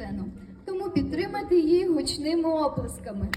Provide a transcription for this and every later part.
сцену. Тому підтримайте її гучними оплесками.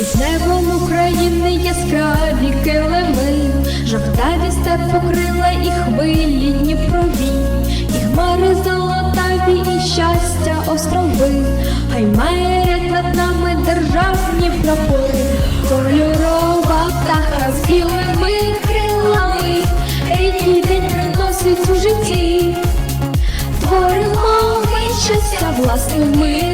Під небом України яскраві килими, жовтаві степ покрила і хвилі Дніпрові, і хмари золотаві, і щастя острови, хай має над нами державні прапори, кольорова птаха з білими крилами, рідний день приносить у житті. Творимо ми щастя власними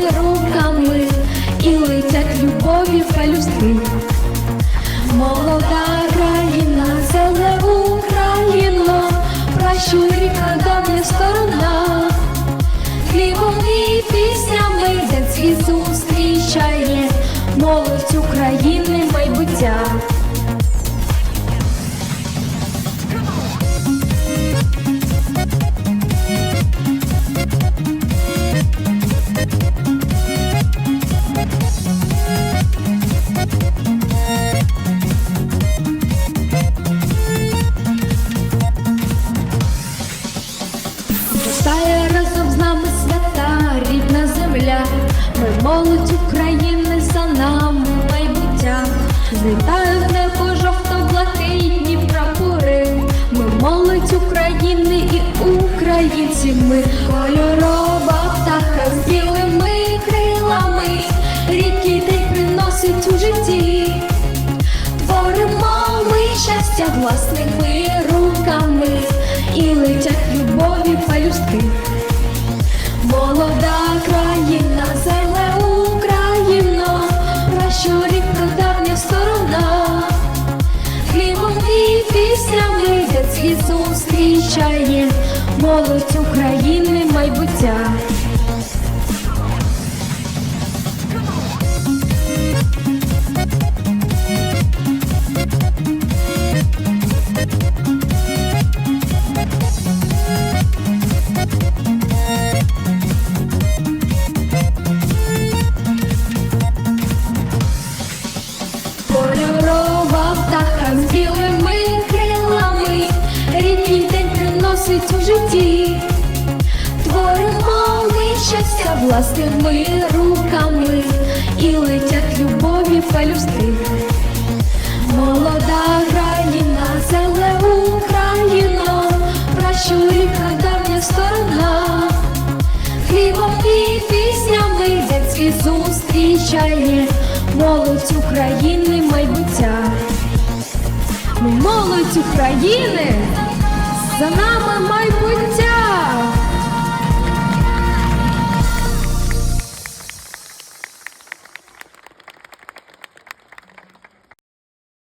молодь України за нами майбуття, злітають в небо жовто-блакитні прапори, ми молодь України і українці, ми кольорова птаха з білими крилами, рідкий день приносить у житті. Творимо ми щастя власними руками. І летять любові пелюстки. Молода країна, зустрічає молодь власними руками і летять любові пелюстки. Молода країна, зеле Україно, пращуріка давня сторона. Хлібом і піснями дядські зустрічає молодь України майбуття. Молодь України, за нами майбуття.